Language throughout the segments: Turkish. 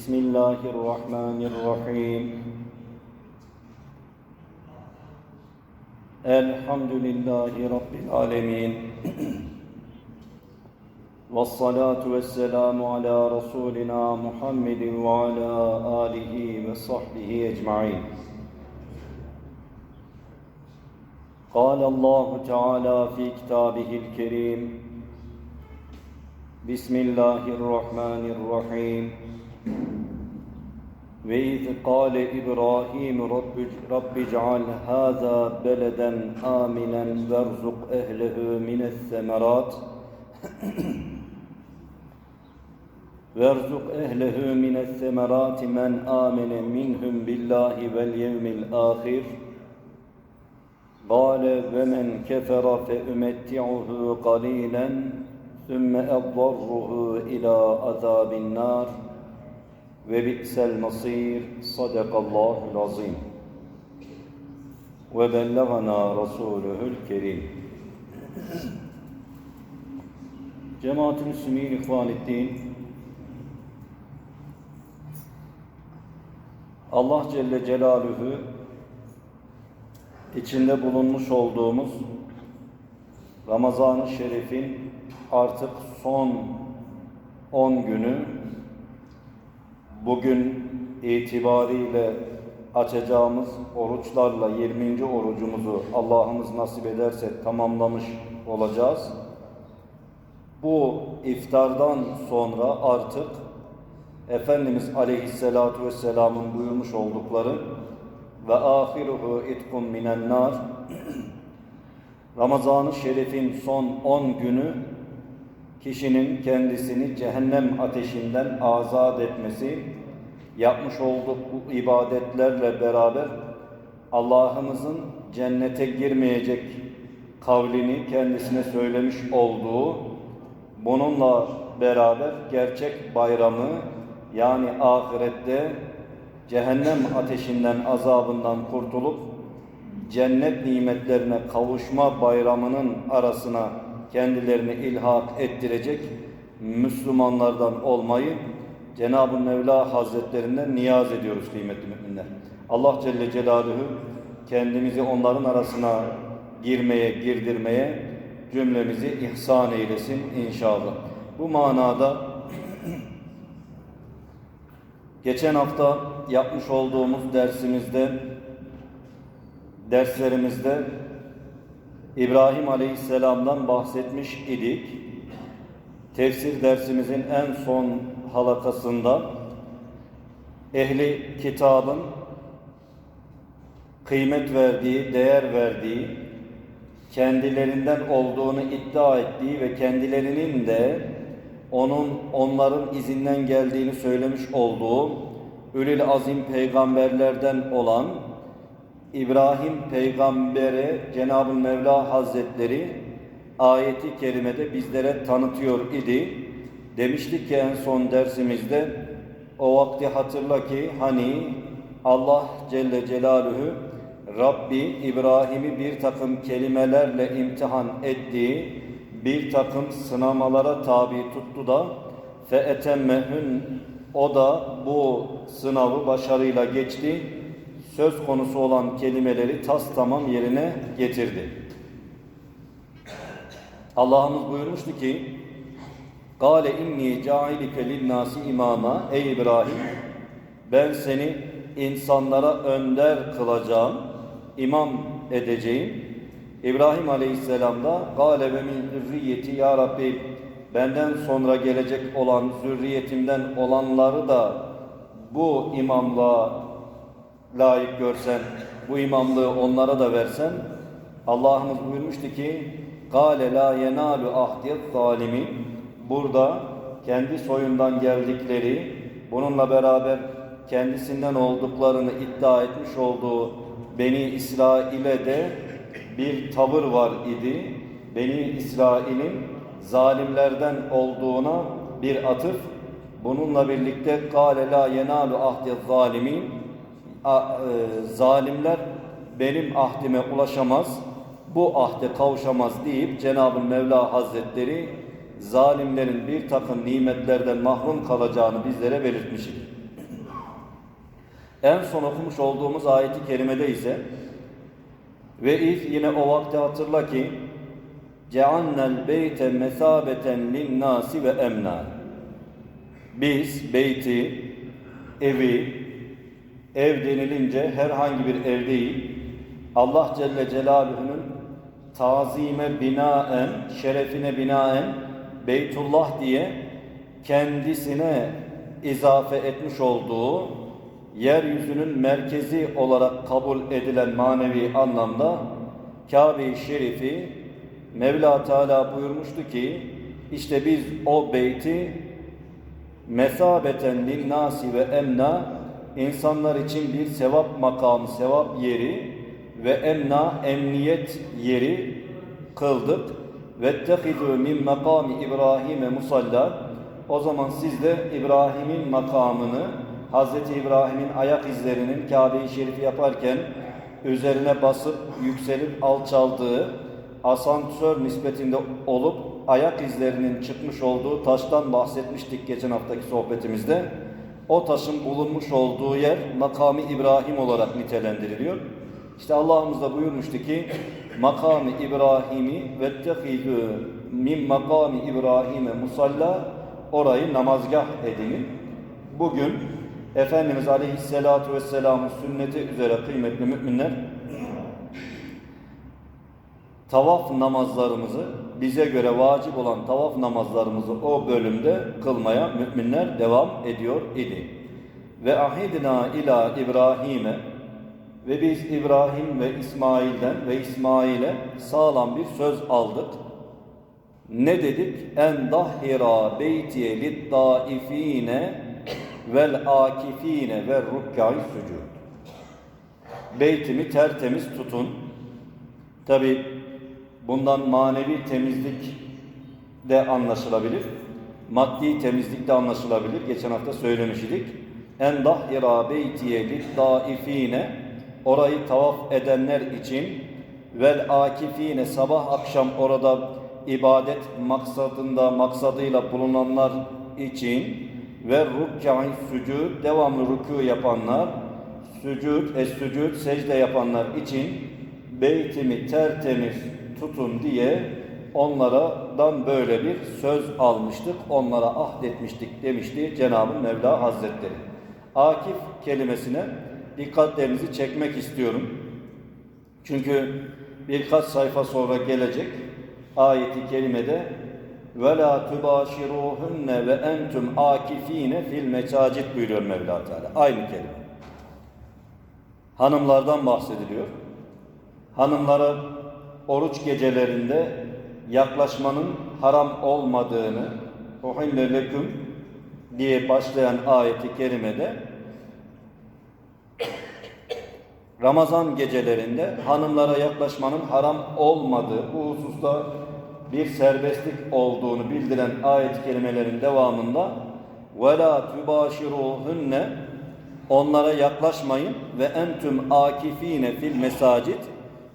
بسم الله الرحمن الرحيم الحمد لله رب العالمين والصلاة والسلام على رسولنا محمد وعلى آله وصحبه أجمعين قال الله تعالى في كتابه الكريم بسم الله الرحمن الرحيم وإذ قال إبراهيم رب, رب اجعل هذا بلدا آمنا وارزق أهله من الثمرات وارزق أهله من الثمرات من آمن منهم بالله واليوم الآخر قال ومن كفر فأمتعه قليلا ثم أضره إلى عذاب النار ve bi'sel masir sadakallahul azim. Ve bellagana rasuluhul kerim. Cemaat-ı Müslümin İhvanettin Allah Celle Celaluhu içinde bulunmuş olduğumuz Ramazan-ı Şerif'in artık son 10 günü bugün itibariyle açacağımız oruçlarla 20. orucumuzu Allah'ımız nasip ederse tamamlamış olacağız. Bu iftardan sonra artık Efendimiz Aleyhisselatü Vesselam'ın buyurmuş oldukları ve ahiruhu itkum minen nar Ramazan-ı Şerif'in son 10 günü kişinin kendisini cehennem ateşinden azat etmesi, yapmış olduğu ibadetlerle beraber Allah'ımızın cennete girmeyecek kavlini kendisine söylemiş olduğu, bununla beraber gerçek bayramı yani ahirette cehennem ateşinden azabından kurtulup cennet nimetlerine kavuşma bayramının arasına kendilerini ilhak ettirecek Müslümanlardan olmayı Cenab-ı Mevla Hazretlerinden niyaz ediyoruz kıymetli müminler. Allah Celle Celaluhu kendimizi onların arasına girmeye, girdirmeye cümlemizi ihsan eylesin inşallah. Bu manada geçen hafta yapmış olduğumuz dersimizde derslerimizde İbrahim Aleyhisselam'dan bahsetmiş idik. Tefsir dersimizin en son halakasında ehli kitabın kıymet verdiği, değer verdiği, kendilerinden olduğunu iddia ettiği ve kendilerinin de onun onların izinden geldiğini söylemiş olduğu Ülül Azim peygamberlerden olan İbrahim peygambere Cenab-ı Mevla Hazretleri ayeti kerimede bizlere tanıtıyor idi. Demiştik ki en son dersimizde o vakti hatırla ki hani Allah Celle Celaluhu Rabbi İbrahim'i bir takım kelimelerle imtihan ettiği bir takım sınamalara tabi tuttu da fe etemmehün o da bu sınavı başarıyla geçti söz konusu olan kelimeleri tas tamam yerine getirdi. Allah'ımız buyurmuştu ki Gale inni cailike linnâsi imama Ey İbrahim ben seni insanlara önder kılacağım, imam edeceğim. İbrahim Aleyhisselam da Gale ve min zürriyeti ya Rabbi benden sonra gelecek olan zürriyetimden olanları da bu imamlığa layık görsen, bu imamlığı onlara da versen, Allah'ımız buyurmuştu ki, قَالَ لَا يَنَالُ اَحْدِيَ zalimin Burada kendi soyundan geldikleri, bununla beraber kendisinden olduklarını iddia etmiş olduğu Beni İsrail'e de bir tavır var idi. Beni İsrail'in zalimlerden olduğuna bir atıf. Bununla birlikte قَالَ لَا يَنَالُ اَحْدِيَ zalimin e, zalimler benim ahdime ulaşamaz. bu ahde kavuşamaz deyip Cenab-ı Mevla Hazretleri zalimlerin bir takım nimetlerden mahrum kalacağını bizlere belirtmiş idi. En son okumuş olduğumuz ayeti kerimede ise ve iz yine o vakti hatırla ki ceannel beyte mesabeten linnâsi ve emna biz beyti evi ev denilince herhangi bir ev değil. Allah Celle Celaluhu'nun tazime binaen şerefine binaen Beytullah diye kendisine izafe etmiş olduğu yeryüzünün merkezi olarak kabul edilen manevi anlamda Kabe-i Şerifi Mevla Teala buyurmuştu ki işte biz o beyti mesabeten linnasi ve emna insanlar için bir sevap makamı, sevap yeri ve emna emniyet yeri kıldık. Vettehizu min makami İbrahim'e musalla. O zaman siz de İbrahim'in makamını, Hazreti İbrahim'in ayak izlerinin Kabe-i Şerif'i yaparken üzerine basıp yükselip alçaldığı asansör nispetinde olup ayak izlerinin çıkmış olduğu taştan bahsetmiştik geçen haftaki sohbetimizde. O taşın bulunmuş olduğu yer makamı İbrahim olarak nitelendiriliyor. İşte Allah'ımız da buyurmuştu ki makamı İbrahim'i vettehidü min makamı İbrahim'e musalla orayı namazgah edinin. Bugün Efendimiz Aleyhisselatü Vesselam'ın sünneti üzere kıymetli müminler tavaf namazlarımızı bize göre vacip olan tavaf namazlarımızı o bölümde kılmaya müminler devam ediyor idi. Ve ahidina ila İbrahim'e ve biz İbrahim ve İsmail'den ve İsmail'e sağlam bir söz aldık. Ne dedik? En dahira beytiye lid vel akifine ve rukkâi sucud. Beytimi tertemiz tutun. Tabi bundan manevi temizlik de anlaşılabilir. Maddi temizlik de anlaşılabilir. Geçen hafta söylemiş idik. En dahira beytiye daifine orayı tavaf edenler için vel akifine sabah akşam orada ibadet maksadında maksadıyla bulunanlar için ve rükkai sücud devamlı rükû yapanlar sücud es sücud secde yapanlar için beytimi tertemiz tutun diye onlardan böyle bir söz almıştık. Onlara ahdetmiştik demişti Cenab-ı Mevla Hazretleri. Akif kelimesine dikkatlerinizi çekmek istiyorum. Çünkü birkaç sayfa sonra gelecek ayeti kerimede ve la tubashiruhunne ve entum akifine fil mesacid buyuruyor Mevla Teala. Aynı kelime. Hanımlardan bahsediliyor. Hanımlara oruç gecelerinde yaklaşmanın haram olmadığını uhille leküm diye başlayan ayeti kerimede Ramazan gecelerinde hanımlara yaklaşmanın haram olmadığı bu hususta bir serbestlik olduğunu bildiren ayet kelimelerin devamında وَلَا تُبَاشِرُوهُنَّ Onlara yaklaşmayın ve entüm akifine fil mesacid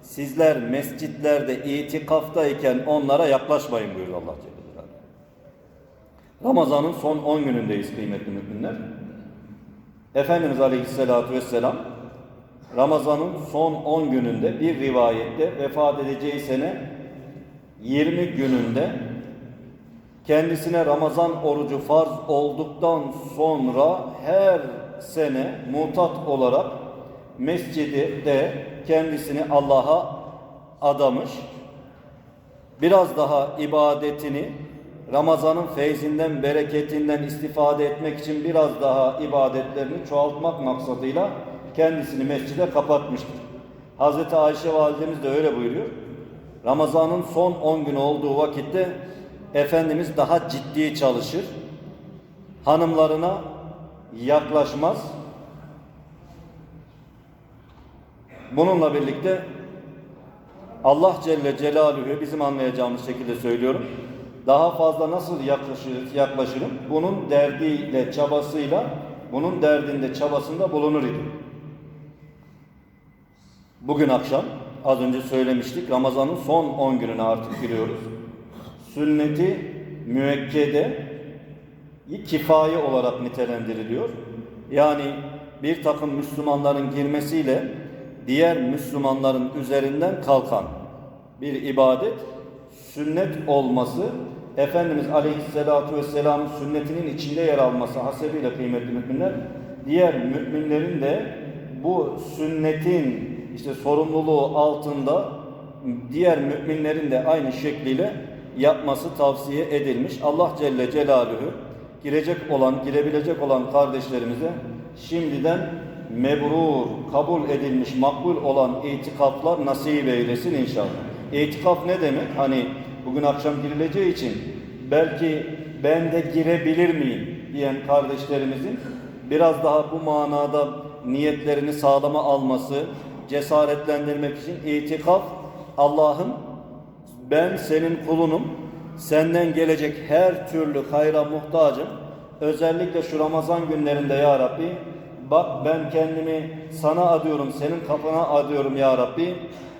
Sizler mescitlerde itikaftayken onlara yaklaşmayın buyuruyor Allah Celle Celaluhu. Ramazan'ın son 10 günündeyiz kıymetli müminler. Efendimiz Aleyhisselatü Vesselam Ramazan'ın son 10 gününde bir rivayette vefat edeceği sene 20 gününde kendisine Ramazan orucu farz olduktan sonra her sene mutat olarak mescidi de kendisini Allah'a adamış. Biraz daha ibadetini Ramazan'ın feyzinden, bereketinden istifade etmek için biraz daha ibadetlerini çoğaltmak maksadıyla kendisini mescide kapatmıştır. Hazreti Ayşe validemiz de öyle buyuruyor. Ramazan'ın son 10 gün olduğu vakitte Efendimiz daha ciddi çalışır. Hanımlarına yaklaşmaz. Bununla birlikte Allah Celle Celaluhu bizim anlayacağımız şekilde söylüyorum. Daha fazla nasıl yaklaşır, yaklaşırım? Bunun derdiyle, çabasıyla, bunun derdinde, çabasında bulunur idim. Bugün akşam az önce söylemiştik. Ramazan'ın son 10 gününe artık giriyoruz. Sünneti müekkede kifaye olarak nitelendiriliyor. Yani bir takım Müslümanların girmesiyle diğer Müslümanların üzerinden kalkan bir ibadet sünnet olması Efendimiz Aleyhisselatü Vesselam'ın sünnetinin içinde yer alması hasebiyle kıymetli müminler diğer müminlerin de bu sünnetin işte sorumluluğu altında diğer müminlerin de aynı şekliyle yapması tavsiye edilmiş. Allah Celle Celaluhu girecek olan, girebilecek olan kardeşlerimize şimdiden mebrur, kabul edilmiş, makbul olan itikaflar nasip eylesin inşallah. İtikaf ne demek? Hani bugün akşam girileceği için belki ben de girebilir miyim diyen kardeşlerimizin biraz daha bu manada niyetlerini sağlama alması, cesaretlendirmek için itikaf Allah'ım ben senin kulunum, senden gelecek her türlü hayra muhtacım. Özellikle şu Ramazan günlerinde ya Rabbi, bak ben kendimi sana adıyorum, senin kapına adıyorum ya Rabbi.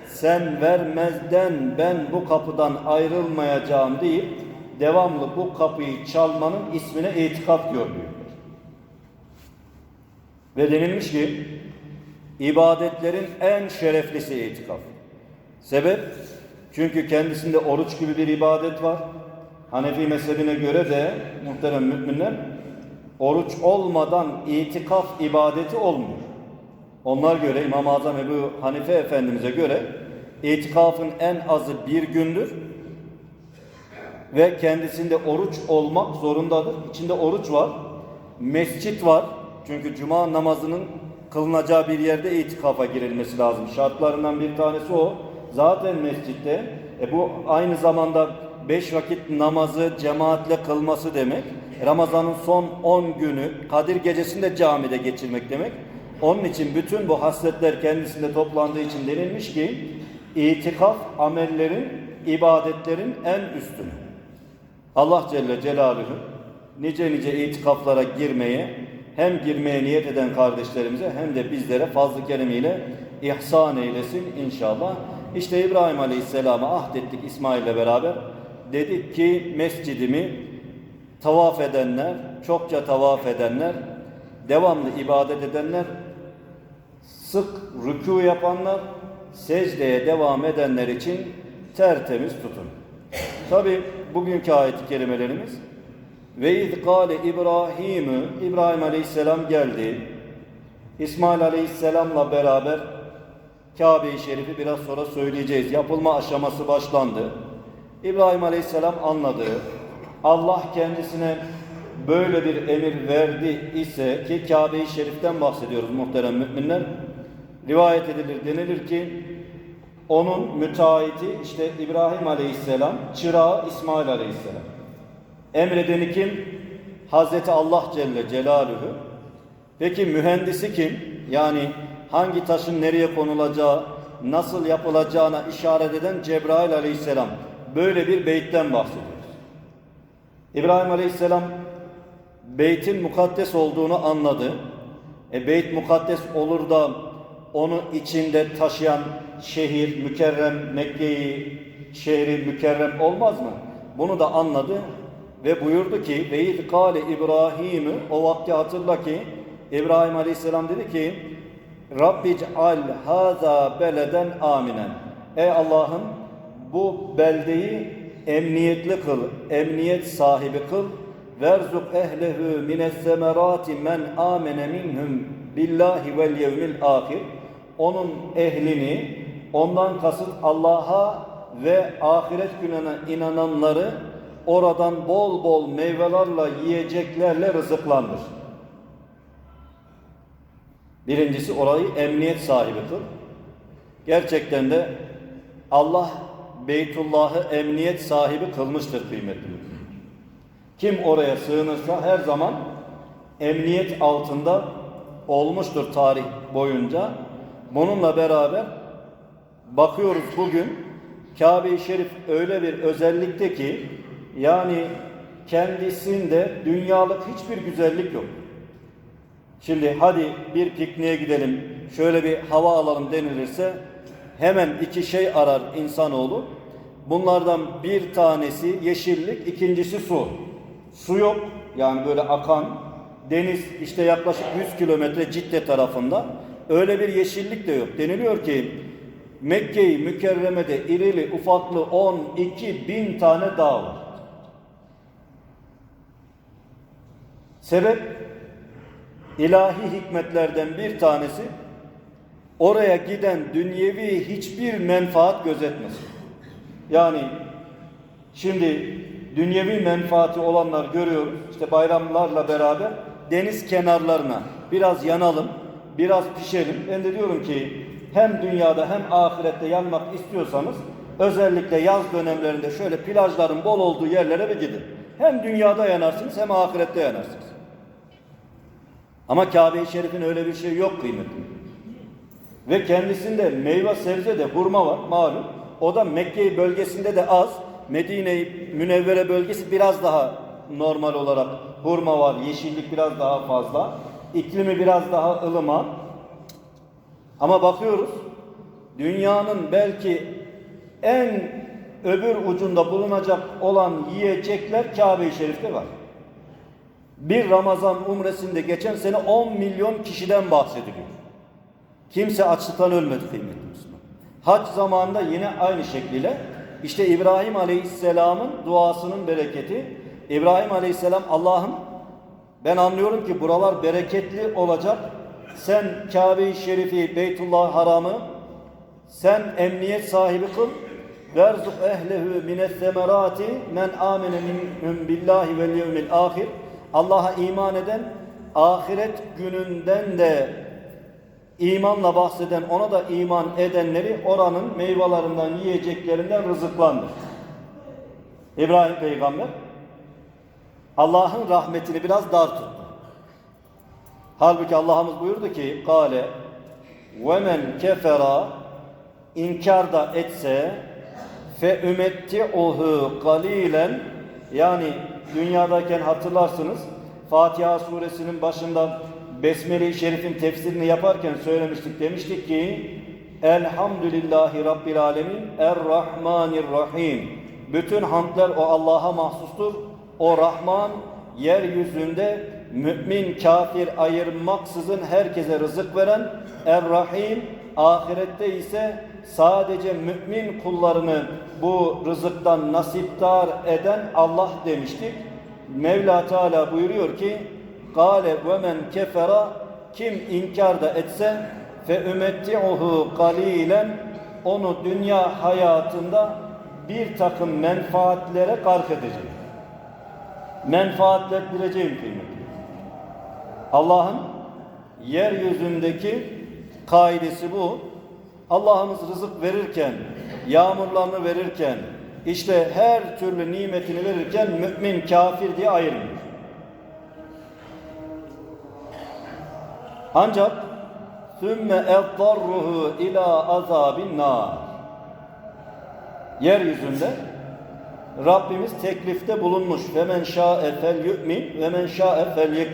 Sen vermezden ben bu kapıdan ayrılmayacağım deyip devamlı bu kapıyı çalmanın ismine itikaf büyükler. Ve denilmiş ki ibadetlerin en şereflisi itikaf. Sebep? Çünkü kendisinde oruç gibi bir ibadet var. Hanefi mezhebine göre de muhterem müminler oruç olmadan itikaf ibadeti olmuyor. Onlar göre İmam-ı Azam Ebu Hanife Efendimiz'e göre itikafın en azı bir gündür ve kendisinde oruç olmak zorundadır. İçinde oruç var, mescit var. Çünkü cuma namazının kılınacağı bir yerde itikafa girilmesi lazım. Şartlarından bir tanesi o. Zaten mescitte e bu aynı zamanda beş vakit namazı cemaatle kılması demek. Ramazanın son 10 günü Kadir gecesinde camide geçirmek demek. Onun için bütün bu hasletler kendisinde toplandığı için denilmiş ki itikaf amellerin, ibadetlerin en üstünü. Allah Celle Celaluhu nice nice itikaflara girmeye hem girmeye niyet eden kardeşlerimize hem de bizlere fazl-ı keremiyle ihsan eylesin inşallah. İşte İbrahim Aleyhisselam'a ahdettik İsmail ile beraber. Dedik ki mescidimi tavaf edenler, çokça tavaf edenler, devamlı ibadet edenler, sık rükû yapanlar, secdeye devam edenler için tertemiz tutun. Tabi bugünkü ayet-i kerimelerimiz ve iz kâle İbrahim'ü İbrahim Aleyhisselam geldi. İsmail Aleyhisselam'la beraber Kabe-i Şerif'i biraz sonra söyleyeceğiz. Yapılma aşaması başlandı. İbrahim Aleyhisselam anladı. Allah kendisine böyle bir emir verdi ise ki Kabe-i Şerif'ten bahsediyoruz muhterem müminler. Rivayet edilir denilir ki onun müteahhiti işte İbrahim Aleyhisselam, çırağı İsmail Aleyhisselam. Emredeni kim? Hazreti Allah Celle Celaluhu. Peki mühendisi kim? Yani hangi taşın nereye konulacağı, nasıl yapılacağına işaret eden Cebrail aleyhisselam. Böyle bir beytten bahsediyoruz. İbrahim aleyhisselam beytin mukaddes olduğunu anladı. E beyt mukaddes olur da onu içinde taşıyan şehir, mükerrem, Mekke'yi şehri mükerrem olmaz mı? Bunu da anladı ve buyurdu ki ve iz kâle İbrahim'i o vakti hatırla ki İbrahim Aleyhisselam dedi ki Rabbic'al haza beleden aminen. Ey Allah'ım bu beldeyi emniyetli kıl, emniyet sahibi kıl. Verzuk ehlehu mines semerati men amene minhum billahi vel yevmil ahir. Onun ehlini, ondan kasıt Allah'a ve ahiret gününe inananları oradan bol bol meyvelerle, yiyeceklerle rızıklandır. Birincisi orayı emniyet sahibi kıl. Gerçekten de Allah Beytullah'ı emniyet sahibi kılmıştır kıymetli Kim oraya sığınırsa her zaman emniyet altında olmuştur tarih boyunca. Bununla beraber bakıyoruz bugün Kabe-i Şerif öyle bir özellikte ki yani kendisinde dünyalık hiçbir güzellik yok. Şimdi hadi bir pikniğe gidelim, şöyle bir hava alalım denilirse hemen iki şey arar insanoğlu. Bunlardan bir tanesi yeşillik, ikincisi su. Su yok yani böyle akan deniz işte yaklaşık 100 kilometre Cidde tarafında öyle bir yeşillik de yok. Deniliyor ki Mekke-i Mükerreme'de irili ufaklı 12 bin tane dağ var. Sebep ilahi hikmetlerden bir tanesi oraya giden dünyevi hiçbir menfaat gözetmesin. Yani şimdi dünyevi menfaati olanlar görüyoruz. İşte bayramlarla beraber deniz kenarlarına biraz yanalım, biraz pişelim. Ben de diyorum ki hem dünyada hem ahirette yanmak istiyorsanız özellikle yaz dönemlerinde şöyle plajların bol olduğu yerlere bir gidin. Hem dünyada yanarsınız hem ahirette yanarsınız. Ama Kabe-i Şerif'in öyle bir şey yok kıymetli. Ve kendisinde meyve sebze de hurma var malum. O da Mekke bölgesinde de az. Medine Münevvere bölgesi biraz daha normal olarak hurma var, yeşillik biraz daha fazla. İklimi biraz daha ılıman. Ama bakıyoruz dünyanın belki en öbür ucunda bulunacak olan yiyecekler Kabe-i Şerif'te var. Bir Ramazan umresinde geçen sene 10 milyon kişiden bahsediliyor. Kimse açlıktan ölmedi kıymetli Müslüman. Hac zamanında yine aynı şekliyle işte İbrahim Aleyhisselam'ın duasının bereketi. İbrahim Aleyhisselam Allah'ım ben anlıyorum ki buralar bereketli olacak. Sen Kabe-i Şerifi, Beytullah Haram'ı sen emniyet sahibi kıl. Verzuk ehlehu mines semerati men amene minhum billahi vel yevmil ahir. Allah'a iman eden, ahiret gününden de imanla bahseden, ona da iman edenleri oranın meyvelerinden, yiyeceklerinden rızıklandır. İbrahim peygamber Allah'ın rahmetini biraz dar tuttu. Halbuki Allah'ımız buyurdu ki kale ve men kefera inkar da etse fe ümetti'uhu kalilen yani dünyadayken hatırlarsınız Fatiha suresinin başında Besmele-i Şerif'in tefsirini yaparken söylemiştik. Demiştik ki Elhamdülillahi Rabbil Alemin Er-Rahmanir-Rahim Bütün hamdler o Allah'a mahsustur. O Rahman yeryüzünde mümin, kafir ayırmaksızın herkese rızık veren Er-Rahim ahirette ise sadece mümin kullarını bu rızıktan nasiptar eden Allah demiştik. Mevla Teala buyuruyor ki Kale ve men kefera kim inkar da etse fe ümetti'uhu kalilen onu dünya hayatında bir takım menfaatlere gark edecek. Menfaatlettireceğim kıymetli. Allah'ın yeryüzündeki kaidesi bu. Allah'ımız rızık verirken, yağmurlarını verirken, işte her türlü nimetini verirken mümin, kafir diye ayırmıyor. Ancak sümme edarruhu ila azabin nar. Yeryüzünde Rabbimiz teklifte bulunmuş. Ve men şa'e fel yu'min ve men şa'e fel.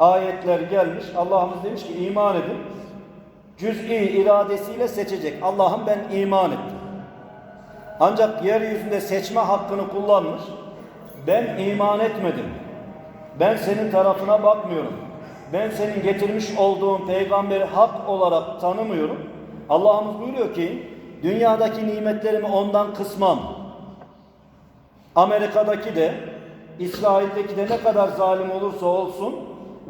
Ayetler gelmiş. Allah'ımız demiş ki iman edin. Cüz'i iradesiyle seçecek. Allah'ım ben iman ettim. Ancak yeryüzünde seçme hakkını kullanmış. Ben iman etmedim. Ben senin tarafına bakmıyorum. Ben senin getirmiş olduğun peygamberi hak olarak tanımıyorum. Allah'ımız buyuruyor ki dünyadaki nimetlerimi ondan kısmam. Amerika'daki de İsrail'deki de ne kadar zalim olursa olsun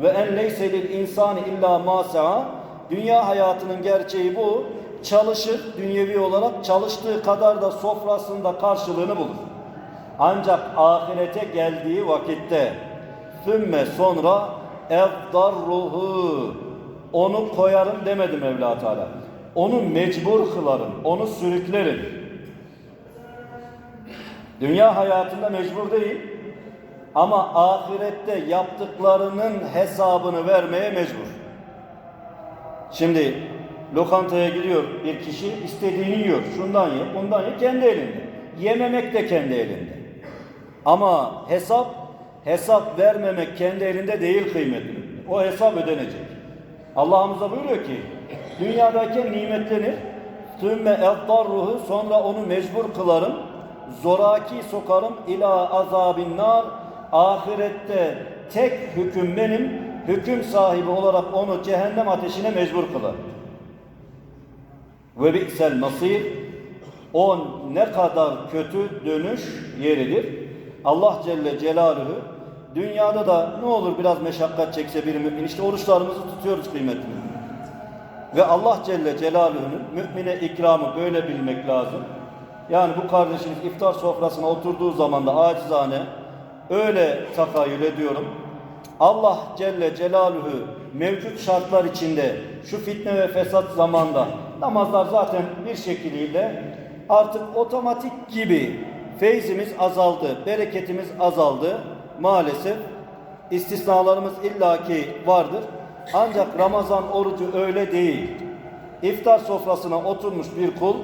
ve en leyse lil insani illa ma dünya hayatının gerçeği bu. Çalışır dünyevi olarak çalıştığı kadar da sofrasında karşılığını bulur. Ancak ahirete geldiği vakitte sümme sonra ruhu onu koyarım demedi Mevla Teala. Onu mecbur kılarım, onu sürüklerim. Dünya hayatında mecbur değil ama ahirette yaptıklarının hesabını vermeye mecbur. Şimdi lokantaya gidiyor bir kişi istediğini yiyor. Şundan ye, bundan ye kendi elinde. Yememek de kendi elinde. Ama hesap hesap vermemek kendi elinde değil kıymetli. O hesap ödenecek. Allah'ımıza buyuruyor ki dünyadayken nimetlenir Tümme eddarruhu sonra onu mecbur kılarım. Zoraki sokarım ila azabin. Ahirette tek hüküm benim. Hüküm sahibi olarak onu cehennem ateşine mecbur kılar. Ve bi'sel nasir. O ne kadar kötü dönüş yeridir. Allah Celle Celaluhu dünyada da ne olur biraz meşakkat çekse bir mümin işte oruçlarımızı tutuyoruz kıymetli mümin. Ve Allah Celle Celaluhu'nun mümine ikramı böyle bilmek lazım. Yani bu kardeşimiz iftar sofrasına oturduğu zaman da acizane öyle takayül ediyorum. Allah Celle Celaluhu mevcut şartlar içinde şu fitne ve fesat zamanda namazlar zaten bir şekliyle artık otomatik gibi feyzimiz azaldı, bereketimiz azaldı maalesef. İstisnalarımız illaki vardır. Ancak Ramazan orucu öyle değil. İftar sofrasına oturmuş bir kul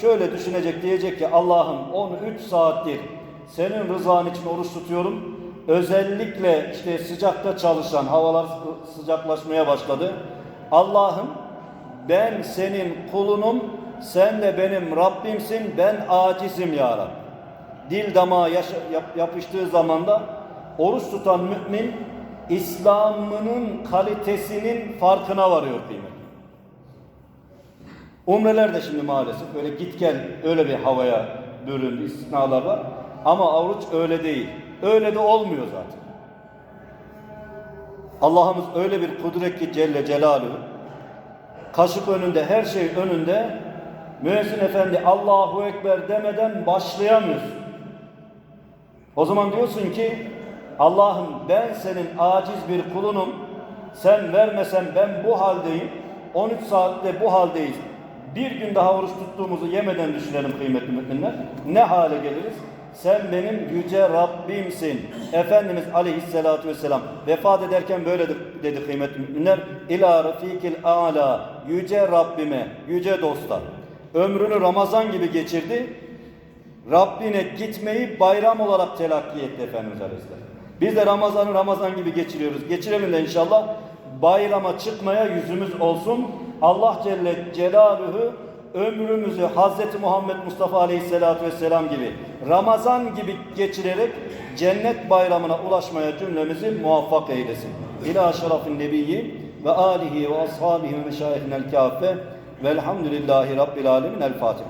şöyle düşünecek diyecek ki Allah'ım 13 saattir senin rızan için oruç tutuyorum. Özellikle işte sıcakta çalışan havalar sı- sıcaklaşmaya başladı. Allah'ım ben senin kulunum, sen de benim Rabbimsin, ben acizim ya Rabbi. Dil damağa yapıştığı zaman da oruç tutan mümin İslam'ının kalitesinin farkına varıyor kıymet. Umreler de şimdi maalesef öyle git gel öyle bir havaya büründü istisnalar var. Ama oruç öyle değil. Öyle de olmuyor zaten. Allah'ımız öyle bir kudret ki Celle Celaluhu kaşık önünde her şey önünde müezzin efendi Allahu Ekber demeden başlayamıyorsun. O zaman diyorsun ki Allah'ım ben senin aciz bir kulunum. Sen vermesen ben bu haldeyim. 13 saatte bu haldeyiz. Bir gün daha oruç tuttuğumuzu yemeden düşünelim kıymetli müminler. Ne hale geliriz? Sen benim yüce Rabbimsin. Efendimiz aleyhissalatu vesselam vefat ederken böyle dedi kıymetli müminler. İlâ rafikil âlâ yüce Rabbime, yüce dostlar. Ömrünü Ramazan gibi geçirdi. Rabbine gitmeyi bayram olarak telakki etti Efendimiz Aleyhisselam. Biz de Ramazan'ı Ramazan gibi geçiriyoruz. Geçirelim de inşallah bayrama çıkmaya yüzümüz olsun. Allah Celle Celaluhu ömrümüzü Hz. Muhammed Mustafa Aleyhisselatü Vesselam gibi Ramazan gibi geçirerek cennet bayramına ulaşmaya cümlemizi muvaffak eylesin. İlâ şerefin nebiyyi ve âlihi ve ashabihi ve meşayihinel kâfe velhamdülillahi rabbil alemin. El Fatiha.